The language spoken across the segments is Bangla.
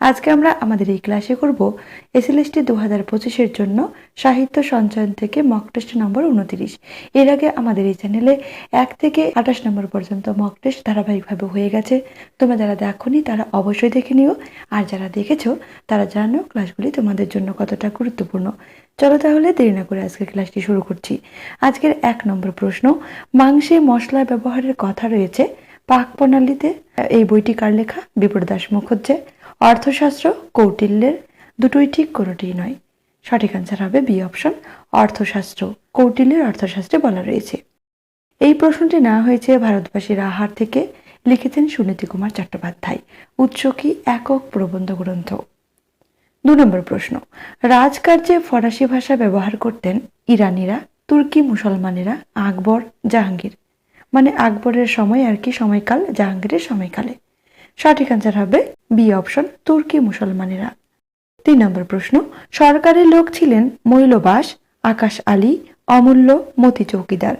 আজকে আমরা আমাদের এই ক্লাসে করব এসএলএসটি দু হাজার পঁচিশের জন্য সাহিত্য সঞ্চয়ন থেকে মক টেস্ট নম্বর উনতিরিশ। এর আগে আমাদের এই চ্যানেলে এক থেকে আঠাশ নম্বর পর্যন্ত মক টেস্ট ধারাবাহিকভাবে হয়ে গেছে। তোমরা যারা দেখোনি, তারা অবশ্যই দেখে নিও। আর যারা দেখেছ, তারা জানো ক্লাসগুলি তোমাদের জন্য কতটা গুরুত্বপূর্ণ। চলো তাহলে দেরি না করে আজকের ক্লাসটি শুরু করছি। আজকের এক নম্বর প্রশ্ন, মাংসে মশলা ব্যবহারের কথা রয়েছে পাক প্রণালীতে। এই বইটি কার লেখা? বিপ্রদাস মুখুজ্জে অর্থশাস্ত্র কৌটিল্যের দুটোই ঠিক কোনোটিই নয়। সঠিক আনসার হবে বি অপশন অর্থশাস্ত্র কৌটিল্যের অর্থশাস্ত্রে বলা রয়েছে। এই প্রশ্নটি না হয়েছে ভারতবাসীর আহার থেকে, লিখেছেন সুনীতি কুমার চট্টোপাধ্যায়, উৎস কি একক প্রবন্ধ গ্রন্থ? দু নম্বর প্রশ্ন, রাজকার্যে ফরাসি ভাষা ব্যবহার করতেন ইরানিরা, তুর্কি মুসলমানেরা, আকবর, জাহাঙ্গীর? মানে আকবরের সময় আর কি সময়কাল, জাহাঙ্গীরের সময়কালে। সঠিক আনসার হবে বি অপশন তুর্কি মুসলমানেরা। তিন নম্বর প্রশ্ন, সরকারের লোক ছিলেন মৈলবাস, আকাশ আলী, অমূল্য, মতি চৌকিদার।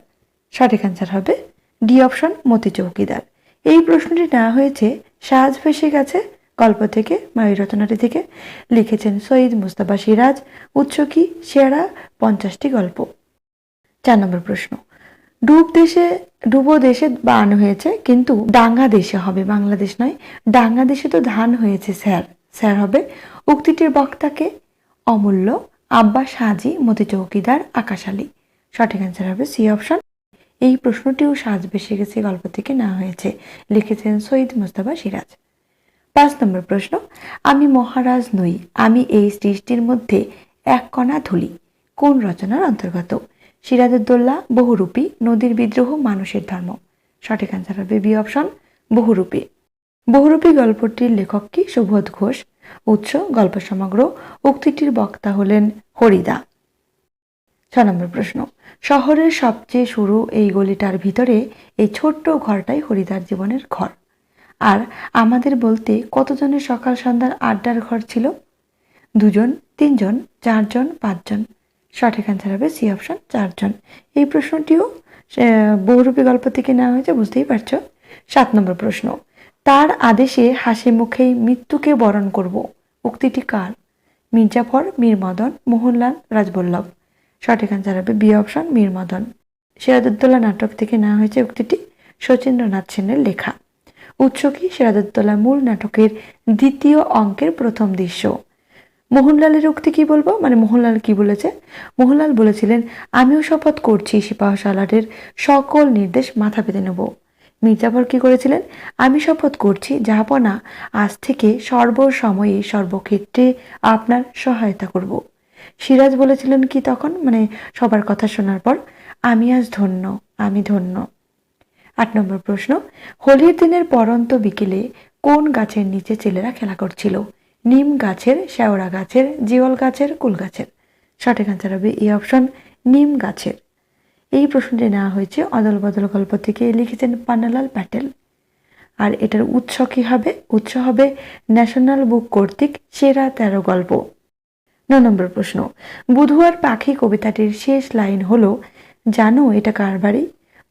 সঠিক আনসার হবে ডি অপশন মতি চৌকিদার। এই প্রশ্নটি নেওয়া হয়েছে সাজ ফেসে গেছে গল্প থেকে এই রচনাটি থেকে। লিখেছেন সঈদ মুস্তাফা সিরাজ, উৎস কি? সেরা পঞ্চাশটি গল্প। চার নম্বর প্রশ্ন ডুব দেশে, ডুবো দেশে বান হয়েছে, কিন্তু ডাঙ্গা দেশে হবে, বাংলাদেশ নয়। ডাঙ্গা দেশে তো ধান হয়েছে, স্যার। স্যার হবে উক্তিটির বক্তাকে অমূল্য আব্বাস হাজি মতি চৌকিদার আকাশ আলী। সঠিক অ্যান্সার হবে সি অপশন এই প্রশ্নটিও সাজ বেসে গেছে গল্প থেকে না হয়েছে, লিখেছেন সৈয়দ মুস্তাফা সিরাজ। পাঁচ নম্বর প্রশ্ন, আমি মহারাজ নই, আমি এই সৃষ্টির মধ্যে এক কণা ধুলি। কোন রচনার অন্তর্গত? সিরাজউদ্দৌলা বহুরূপী, নদীর বিদ্রোহ, মানুষের ধর্ম। সঠিক অ্যান্সার হবে বি অপশন বহুরূপী। বহুরূপী গল্পটির লেখক কি? সুবোধ ঘোষ। উৎস, গল্প সমগ্র। উক্তিটির বক্তা হলেন হরিদা। ছ নম্বর প্রশ্ন। শহরের সবচেয়ে শুরু এই গলিটার ভিতরে এই ছোট্ট ঘরটাই হরিদার জীবনের ঘর। আর আমাদের বলতে কতজনের সকাল সন্ধ্যার আড্ডার ঘর ছিল? দুজন, তিনজন, চারজন, পাঁচজন? সঠিক অ্যান্সার হবে সি অপশন চারজন। এই প্রশ্নটিও বহুরূপী গল্প থেকে নেওয়া হয়েছে, বুঝতেই পারছ। সাত নম্বর প্রশ্ন, তার আদেশে হাসি মুখেই মৃত্যুকে বরণ করব। উক্তিটি কার? মির্জাফর মীর মদন মোহনলাল, রাজবল্লভ। সঠিক অ্যান্সার হবে বি অপশন মীর মদন নাটক থেকে নেওয়া হয়েছে উক্তিটি শচীন্দ্রনাথ সেনের লেখা। উৎস কি? সিরাজউদ্দৌলা মূল নাটকের দ্বিতীয় অঙ্কের প্রথম দৃশ্য। মোহনলালের উক্তি কি বলব? মানে মোহনলাল কি বলেছে? মোহনলাল বলেছিলেন, আমিও শপথ করছি সিপাহ সালারের সকল নির্দেশ মাথা পেতে নেব। মির্জাফর কি করেছিলেন? আমি শপথ করছি যাহাপনা আজ থেকে সর্বসময়ে সর্বক্ষেত্রে আপনার সহায়তা করব। সিরাজ বলেছিলেন কি তখন? মানে সবার কথা শোনার পর, আমি আজ ধন্য, আমি ধন্য। আট নম্বর প্রশ্ন, হোলির দিনের পরন্ত বিকেলে কোন গাছের নিচে ছেলেরা খেলা করছিল? নিম গাছের, শেওড়া গাছের, জিওল গাছের, কুল গাছের। সঠিক আনসার হবে এই অপশন নিম গাছের। এই প্রশ্নটি নেওয়া হয়েছে অদল বদল গল্প থেকে, লিখেছেন পান্নালাল প্যাটেল। আর এটার উৎস কি হবে? উৎস হবে ন্যাশনাল বুক কর্তৃক সেরা তেরো গল্প। ন নম্বর প্রশ্ন, বুধুয়ার পাখি কবিতাটির শেষ লাইন হলো, জানো এটা কার বাড়ি?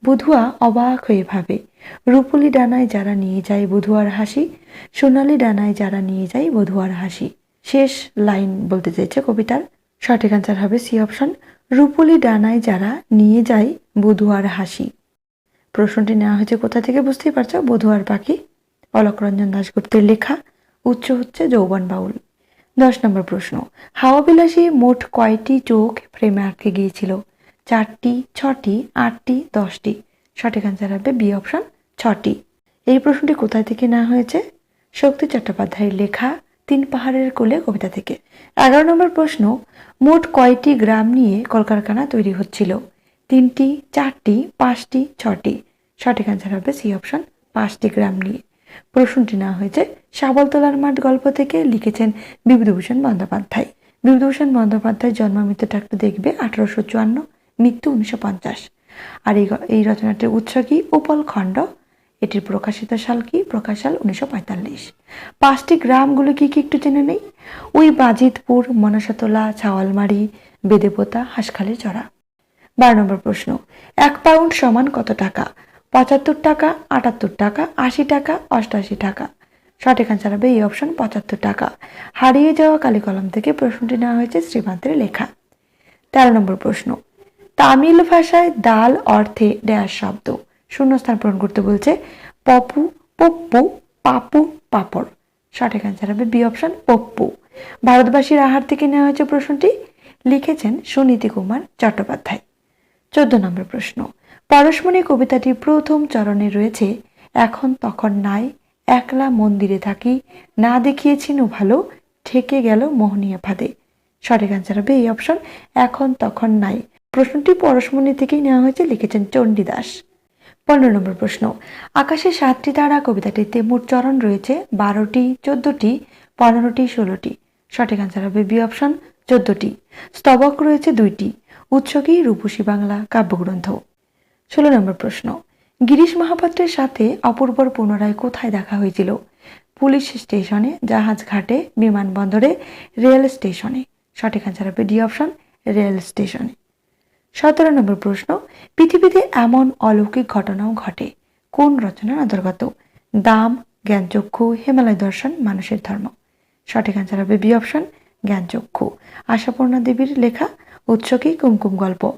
বুধুয়া অবাক হয়ে ভাবে রূপলি ডানায় যারা নিয়ে যায় বুধুয়ার হাসি, সোনালি ডানায় যারা নিয়ে যায় বধুয়ার হাসি। শেষ লাইন বলতে চাইছে কবিতার। সঠিক আনসার হবে সি অপশন রূপলি ডানায় যারা নিয়ে যায় বধুয়ার হাসি। প্রশ্নটি নেওয়া হয়েছে কোথা থেকে বুঝতেই পারছ? বধুয়ার পাখি, অলোকরঞ্জন দাশগুপ্তের লেখা উচ্চ হচ্ছে যৌবন বাউল। দশ নম্বর প্রশ্ন, হাওয়াবিলাসী মোট কয়টি চোখ ফ্রেমে আটকে গিয়েছিল? চারটি, ছটি, আটটি, দশটি। সঠিক আনসার হবে বি অপশন ছটি। এই প্রশ্নটি কোথায় থেকে নেওয়া হয়েছে? শক্তি চট্টোপাধ্যায়ের লেখা তিন পাহাড়ের কোলে কবিতা থেকে। এগারো নম্বর প্রশ্ন, মোট কয়টি গ্রাম নিয়ে কলকারখানা তৈরি হচ্ছিল? তিনটি, চারটি, পাঁচটি, ছটি। সঠিক আনসার হবে সি অপশন পাঁচটি গ্রাম নিয়ে। প্রশ্নটি নেওয়া হয়েছে শাবলতলার মাঠ গল্প থেকে, লিখেছেন বিভূতিভূষণ বন্দ্যোপাধ্যায়। বিভূতিভূষণ বন্দ্যোপাধ্যায় জন্ম মৃত্যুটা একটু দেখবে আঠারোশো চুয়ান্ন, মৃত্যু উনিশশো পঞ্চাশ। আর এই এই রচনাটির উৎস কি? উপল খণ্ড এটির প্রকাশিত সাল কি? প্রকাশ সাল উনিশশো পাঁচটি গ্রামগুলো কি কি একটু জেনে নেই? ওই বাজিতপুর, মনসাতলা, ছাওয়ালমারি, বেদেপোতা হাঁসখালির চড়া। বারো নম্বর প্রশ্ন, এক পাউন্ড সমান কত টাকা? পঁচাত্তর টাকা, আটাত্তর টাকা, আশি টাকা অষ্টআশি টাকা। সঠিক আনসার হবে এই অপশন পঁচাত্তর টাকা। হারিয়ে যাওয়া কালি কলম থেকে প্রশ্নটি নেওয়া হয়েছে শ্রীমান্তের লেখা। তেরো নম্বর প্রশ্ন, তামিল ভাষায় দাল অর্থে ড্যাশ শব্দ। শূন্যস্থান পূরণ করতে বলছে পপু, পপ্পু, পাপু, পাপড়। সঠিক অ্যান্সার হবে বি অপশন পপ্পু। ভারতবাসীর আহার থেকে নেওয়া হয়েছে প্রশ্নটি লিখেছেন সুনীতি কুমার চট্টোপাধ্যায়। চোদ্দ নম্বর প্রশ্ন, পরশমণি কবিতাটি প্রথম চরণে রয়েছে, এখন তখন নাই, একলা মন্দিরে থাকি, না দেখিয়েছিনু ভালো ঠেকে গেল মোহনীয় ফাঁদে। সঠিক অ্যান্সার হবে এই অপশন এখন তখন নাই। প্রশ্নটি পরশমণি থেকেই নেওয়া হয়েছে, লিখেছেন চণ্ডীদাস। পনেরো নম্বর প্রশ্ন। আকাশে সাতটি তারা, কবিতাটিতে মোট চরণ রয়েছে বারোটি, চোদ্দটি, পনেরোটি, ষোলোটি। সঠিক অ্যান্সার হবে বি অপশন চোদ্দটি। স্তবক রয়েছে দুইটি উৎস কি রূপসী বাংলা কাব্যগ্রন্থ। ষোলো নম্বর প্রশ্ন, গিরিশ মহাপাত্রের সাথে অপূর্বর পুনরায় কোথায় দেখা হয়েছিল? পুলিশ স্টেশনে, জাহাজ ঘাটে, বিমানবন্দরে, রেল স্টেশনে। সঠিক অ্যান্সার হবে ডি অপশন রেল স্টেশনে। সতেরো নম্বর প্রশ্ন, পৃথিবীতে এমন অলৌকিক ঘটনাও ঘটে। কোন রচনার অন্তর্গত? দাম, জ্ঞানচক্ষু, হিমালয় দর্শন, মানুষের ধর্ম। সঠিক অ্যান্সার হবে বি অপশন জ্ঞানচক্ষু। আশাপূর্ণা দেবীর লেখা উৎসকি কুমকুম গল্প।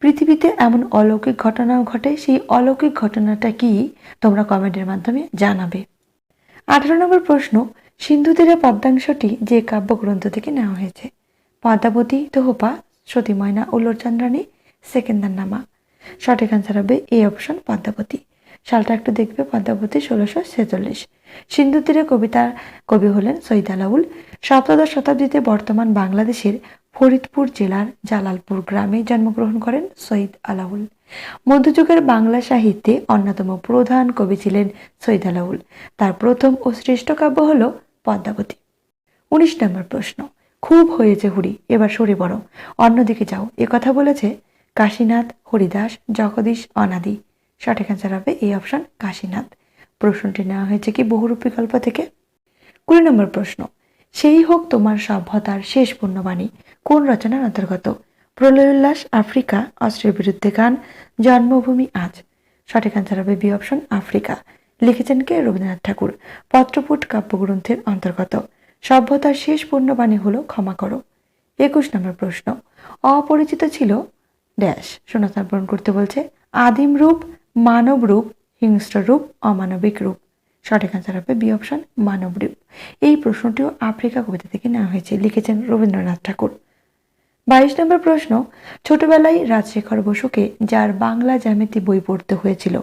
পৃথিবীতে এমন অলৌকিক ঘটনাও ঘটে, সেই অলৌকিক ঘটনাটা কি? তোমরা কমেন্টের মাধ্যমে জানাবে। আঠারো নম্বর প্রশ্ন সিন্ধু তীরে পদ্মাংশটি যে কাব্যগ্রন্থ থেকে নেওয়া হয়েছে। পদ্মাবতী তোহপা সতী ময়না উল্লোরচন্দ্রানী সেকেন্দার নামা। সঠিক অ্যান্সার হবে এই অপশন পদ্মাবতী। সালটা একটু দেখবে, পদ্মাবতী ষোলোশো ছেচল্লিশ। সিন্ধু তীরে কবিতার কবি হলেন সৈয়দ আলাউল। সপ্তদশ শতাব্দীতে বর্তমান বাংলাদেশের ফরিদপুর জেলার জালালপুর গ্রামে জন্মগ্রহণ করেন সৈয়দ আলাউল। মধ্যযুগের বাংলা সাহিত্যে অন্যতম প্রধান কবি ছিলেন সৈয়দ আলাউল। তার প্রথম ও শ্রেষ্ঠ কাব্য হল পদ্মাবতী। উনিশ নম্বর প্রশ্ন। খুব হয়েছে হুড়ি, এবার সরে বড় অন্যদিকে যাও। কথা বলেছে কাশীনাথ, হরিদাস, জগদীশ, অনাদি। সঠিক অ্যান্সার হবে এই অপশন কাশীনাথ। প্রশ্নটি নেওয়া হয়েছে কি বহুরূপী গল্প থেকে? কুড়ি নম্বর প্রশ্ন। সেই হোক তোমার সভ্যতার শেষ পূর্ণবাণী কোন রচনার অন্তর্গত? প্রলয়োল্লাস আফ্রিকা, অস্ত্রের বিরুদ্ধে গান, জন্মভূমি আজ। সঠিক অ্যান্সার হবে বি অপশন আফ্রিকা। লিখেছেন কে? রবীন্দ্রনাথ ঠাকুর। পত্রপুট কাব্যগ্রন্থের অন্তর্গত। সভ্যতার শেষ পূর্ণবাণী হলো ক্ষমা করো। একুশ নম্বর প্রশ্ন। অপরিচিত ছিল ড্যাশ। শূন্যস্থান করতে বলছে, আদিম রূপ, মানব রূপ, হিংস্র রূপ, অমানবিক রূপ। সঠিক আনসার হবে বি অপশন মানব রূপ। এই প্রশ্নটিও আফ্রিকা কবিতা থেকে নেওয়া হয়েছে, লিখেছেন রবীন্দ্রনাথ ঠাকুর। বাইশ নম্বর প্রশ্ন, ছোটবেলায় রাজশেখর বসুকে, যার বাংলা জ্যামিতি বই পড়তে হয়েছিল,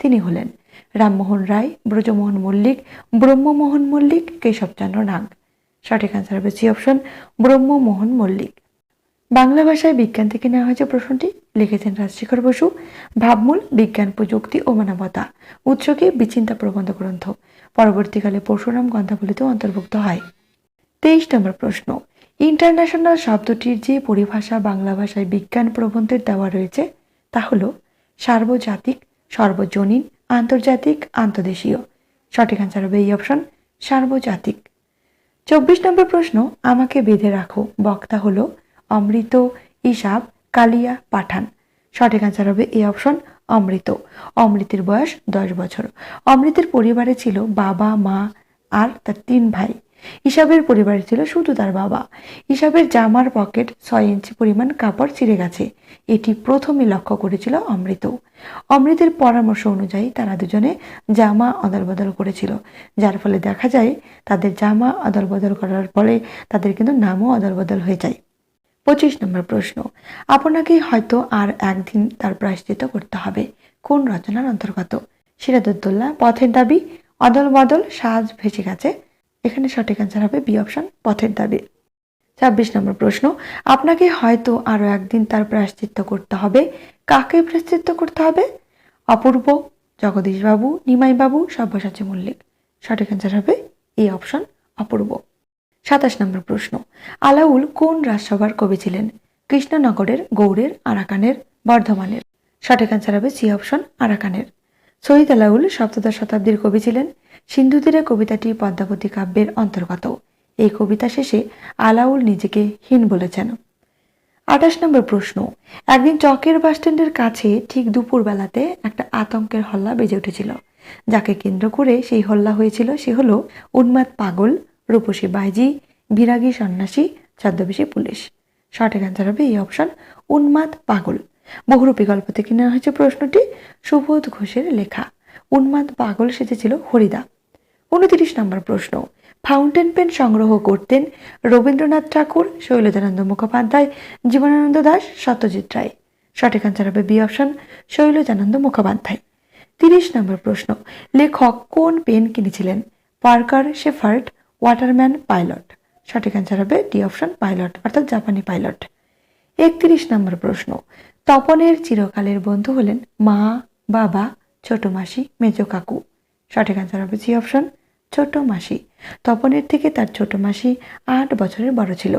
তিনি হলেন রামমোহন রায়, ব্রজমোহন মল্লিক, ব্রহ্মমোহন মল্লিক, কেশবচন্দ্র নাগ। সঠিক আনসার হবে সি অপশন ব্রহ্মমোহন মল্লিক। বাংলা ভাষায় বিজ্ঞান থেকে নেওয়া হয়েছে প্রশ্নটি। লিখেছেন রাজশেখর বসু। ভাবমূল, বিজ্ঞান, প্রযুক্তি ও মানবতা। উৎসকে বিচিন্তা প্রবন্ধ গ্রন্থ। পরবর্তীকালে পরশুরাম গ্রন্থাবলীতেও অন্তর্ভুক্ত হয়। তেইশ নম্বর প্রশ্ন। ইন্টারন্যাশনাল শব্দটির যে পরিভাষা বাংলা ভাষায় বিজ্ঞান প্রবন্ধের দেওয়া রয়েছে, তা হল সার্বজাতিক, সর্বজনীন, আন্তর্জাতিক, আন্তদেশীয়। সঠিক আনসার হবে এই অপশন সার্বজাতিক। চব্বিশ নম্বর প্রশ্ন, আমাকে বেঁধে রাখো। বক্তা হলো অমৃত। ইসাব, কালিয়া পাঠান। সঠিক আনসার হবে এই অপশন অমৃত। অমৃতের বয়স দশ বছর। অমৃতের পরিবারে ছিল বাবা, মা আর তার তিন ভাই। ইসাবের পরিবারে ছিল শুধু তার বাবা। ইসাবের জামার পকেট ছয় ইঞ্চি পরিমাণ কাপড় ছিঁড়ে গেছে। এটি প্রথমে লক্ষ্য করেছিল অমৃত। অমৃতের পরামর্শ অনুযায়ী তারা দুজনে জামা অদল বদল করেছিল। যার ফলে দেখা যায়, তাদের জামা অদল বদল করার ফলে তাদের কিন্তু নামও অদল বদল হয়ে যায়। পঁচিশ নম্বর প্রশ্ন, আপনাকে হয়তো আর একদিন তার প্রায়শ্চিত করতে হবে। কোন রচনার অন্তর্গত? সিরাজউদ্দৌলা, পথের দাবি অদল বদল সাজ ভেসে গেছে। এখানে সঠিক অ্যান্সার হবে বি অপশন পথের দাবি। ছাব্বিশ নম্বর প্রশ্ন, আপনাকে হয়তো আরও একদিন তার প্রায়শ্চিত্ত করতে হবে। কাকে প্রায়শ্চিত্ত করতে হবে? অপূর্ব, জগদীশবাবু, নিমাইবাবু, সব্যসাচী মল্লিক। সঠিক অ্যান্সার হবে এই অপশন অপূর্ব। সাতাশ নম্বর প্রশ্ন। আলাউল কোন রাজসভার কবি ছিলেন? কৃষ্ণনগরের, গৌড়ের, আরাকানের, বর্ধমানের। সঠিক অ্যান্সার হবে সি অপশন আরাকানের। শহীদ আলাউল সপ্তদশ শতাব্দীর কবি ছিলেন। সিন্ধু তীরে কবিতাটি পদ্মাবতী কাব্যের অন্তর্গত। এই কবিতা শেষে আলাউল নিজেকে হীন বলেছেন। আঠাশ নম্বর প্রশ্ন, একদিন চকের বাসস্ট্যান্ডের কাছে ঠিক দুপুর বেলাতে একটা আতঙ্কের হল্লা বেজে উঠেছিল। যাকে কেন্দ্র করে সেই হল্লা হয়েছিল, সে হলো উন্মাদ পাগল রূপসী বাইজি, বিরাগী সন্ন্যাসী, ছদ্মবেশী পুলিশ। সঠিক অ্যান্সার হবে এই অপশন উন্মাদ পাগল। বহুরূপী গল্প থেকে নেওয়া হয়েছে প্রশ্নটি, সুবোধ ঘোষের লেখা। উন্মাদ পাগল সেজেছিল হরিদা। উনত্রিশ নম্বর প্রশ্ন ফাউন্টেন পেন সংগ্রহ করতেন রবীন্দ্রনাথ ঠাকুর, শৈলজানন্দ মুখোপাধ্যায়, জীবনানন্দ দাস, সত্যজিৎ রায়। সঠিক আনসার হবে বি অপশন শৈলজানন্দ মুখোপাধ্যায়। তিরিশ নম্বর প্রশ্ন, লেখক কোন পেন কিনেছিলেন? পার্কার শেফার্ড ওয়াটারম্যান পাইলট সঠিক আনসার হবে ডি অপশন পাইলট অর্থাৎ জাপানি পাইলট একত্রিশ নম্বর প্রশ্ন। তপনের চিরকালের বন্ধু হলেন মা, বাবা, ছোট মাসি, মেজো কাকু। সঠিক আনসার হবে সি অপশন ছোট মাসি। তপনের থেকে তার ছোট মাসি আট বছরের বড় ছিল।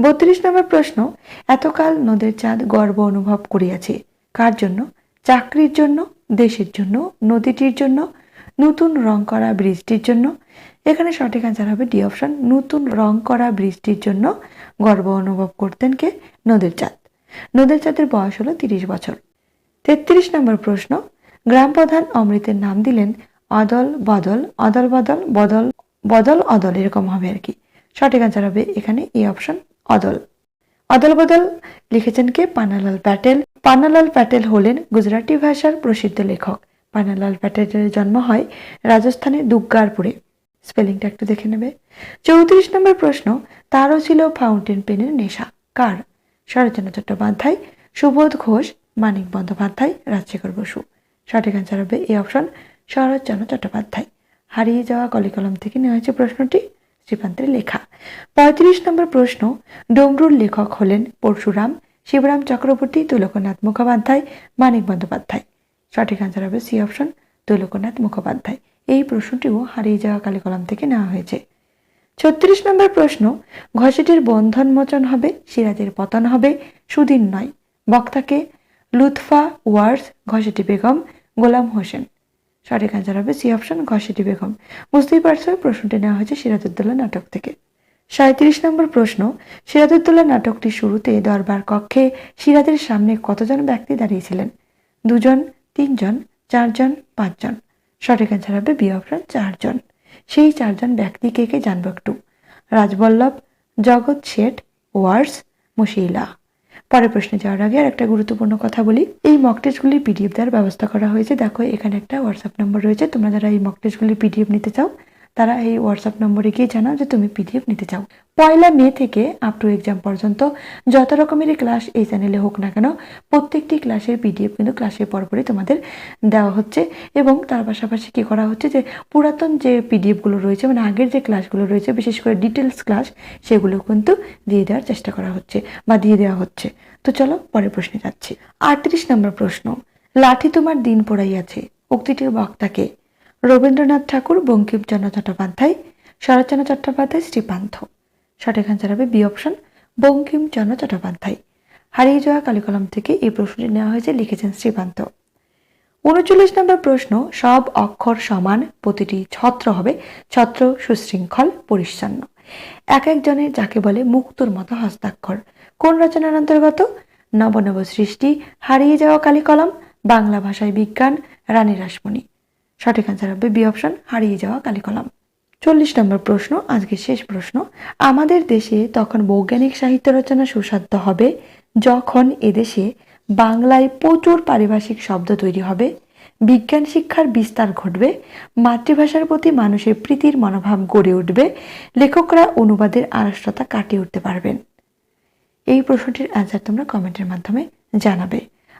বত্রিশ নম্বর প্রশ্ন, এতকাল নদের চাঁদ গর্ব অনুভব করিয়াছে। কার জন্য? চাকরির জন্য, দেশের জন্য, নদীটির জন্য, নতুন রং করা ব্রিজটির জন্য এখানে সঠিক অ্যান্সার হবে ডি অপশন নতুন রং করা বৃষ্টির জন্য গর্ব অনুভব করতেন কে? নদের চাঁদ। নদের চাঁদের বয়স হলো তিরিশ বছর। তেত্রিশ নম্বর প্রশ্ন, গ্রাম প্রধান অমৃতের নাম দিলেন অদল বদল অদল বদল বদল বদল, অদল এরকম হবে আর কি। সঠিক অ্যান্সার হবে এখানে এই অপশন অদল। অদল বদল লিখেছেন কে? পানালাল প্যাটেল। পানালাল প্যাটেল হলেন গুজরাটি ভাষার প্রসিদ্ধ লেখক। পানালাল প্যাটেলের জন্ম হয় রাজস্থানের দুগ্গারপুরে। স্পেলিংটা একটু দেখে নেবে। চৌত্রিশ নম্বর প্রশ্ন, তারও ছিল ফাউন্টেন পেনের নেশা, কার? শরৎচন্দ্র চট্টোপাধ্যায় সুবোধ ঘোষ, মানিক বন্দ্যোপাধ্যায়, রাজশেখর বসু। সঠিক অ্যান্সার হবে এই অপশন শরৎচন্দ্র চট্টোপাধ্যায় হারিয়ে যাওয়া কলিকলম থেকে নেওয়া হয়েছে প্রশ্নটি শ্রীকান্তের লেখা। পঁয়ত্রিশ নম্বর প্রশ্ন, ডমরুর লেখক হলেন পরশুরাম, শিবরাম চক্রবর্তী, তুলকনাথ মুখোপাধ্যায়, মানিক বন্দ্যোপাধ্যায়। সঠিক অ্যান্সার হবে সি অপশন, তুলকনাথ মুখোপাধ্যায়। এই প্রশ্নটিও হারিয়ে যাওয়া কালিকলম থেকে নেওয়া হয়েছে। ছত্রিশ নম্বর প্রশ্ন, ঘষেটির বন্ধন মোচন হবে, সিরাজের পতন হবে, সুদিন নয়। বক্তাকে লুৎফা ওয়ার্স, ঘষেটি বেগম, গোলাম হোসেন। সঠিক অ্যান্সার হবে সি অপশন, ঘষেটি বেগম। বুঝতেই পারছ, প্রশ্নটি নেওয়া হয়েছে সিরাজউদ্দৌলা নাটক থেকে। সাঁত্রিশ নম্বর প্রশ্ন, সিরাজউদ্দৌলা নাটকটির শুরুতে দরবার কক্ষে সিরাজের সামনে কতজন ব্যক্তি দাঁড়িয়েছিলেন? দুজন, তিনজন, চারজন, পাঁচজন? সঠিক অ্যান্সার হবে বি অপশন চারজন। সেই চারজন ব্যক্তি কে কে জানব একটু? রাজবল্লভ, জগৎ শেঠ, ওয়ার্স মুশিলা পরের প্রশ্নে যাওয়ার আগে আর একটা গুরুত্বপূর্ণ কথা বলি। এই মক টেস্টগুলির পিডিএফ দেওয়ার ব্যবস্থা করা হয়েছে। দেখো, এখানে একটা হোয়াটসঅ্যাপ নম্বর রয়েছে। তোমরা যারা এই মক টেস্টগুলির পিডিএফ নিতে চাও তারা এই হোয়াটসঅ্যাপ নম্বরে গিয়ে জানাও যে তুমি পিডিএফ নিতে চাও। পয়লা মে থেকে আপ টু এক্সাম পর্যন্ত যত রকমেরই ক্লাস এই চ্যানেলে হোক না কেন, প্রত্যেকটি ক্লাসের পিডিএফ কিন্তু ক্লাসের পরপরই তোমাদের দেওয়া হচ্ছে এবং তার পাশাপাশি কী করা হচ্ছে যে, পুরাতন যে পিডিএফগুলো রয়েছে মানে আগের যে ক্লাসগুলো রয়েছে, বিশেষ করে ডিটেলস ক্লাস সেগুলো কিন্তু দিয়ে দেওয়ার চেষ্টা করা হচ্ছে বা দিয়ে দেওয়া হচ্ছে। তো চলো পরের প্রশ্নে যাচ্ছি। আটত্রিশ নম্বর প্রশ্ন, লাঠি তোমার দিন পড়াইয়াছে, উক্তিটির বক্তাকে রবীন্দ্রনাথ ঠাকুর, বঙ্কিমচন্দ্র চট্টোপাধ্যায়, শরৎচন্দ্র চট্টোপাধ্যায় শ্রীপান্থ সঠিক অ্যান্সার হবে বি অপশন বঙ্কিমচন্দ্র চট্টোপাধ্যায়। হারিয়ে যাওয়া কালিকলম থেকে এই প্রশ্নটি নেওয়া হয়েছে, লিখেছেন শ্রীপান্ত উনচল্লিশ নম্বর প্রশ্ন, সব অক্ষর সমান, প্রতিটি ছত্র হবে ছত্র সুশৃঙ্খল, পরিচ্ছন্ন। এক একজনের যাকে বলে মুক্তর মতো হস্তাক্ষর। কোন রচনার অন্তর্গত? নবনব সৃষ্টি, হারিয়ে যাওয়া কালিকলম, বাংলা ভাষায় বিজ্ঞান, রানী রাসমণি। সঠিক অ্যান্সার হবে বি অপশন হারিয়ে যাওয়া কালিকলম চল্লিশ নম্বর প্রশ্ন আজকের শেষ প্রশ্ন। আমাদের দেশে তখন বৈজ্ঞানিক সাহিত্য রচনা সুসাধ্য হবে যখন এদেশে বাংলায় প্রচুর পারিভাষিক শব্দ তৈরি হবে, বিজ্ঞান শিক্ষার বিস্তার ঘটবে, মাতৃভাষার প্রতি মানুষের প্রীতির মনোভাব গড়ে উঠবে, লেখকরা অনুবাদের আড়ষ্টতা কাটিয়ে উঠতে পারবেন। এই প্রশ্নটির অ্যান্সার তোমরা কমেন্টের মাধ্যমে জানাবে।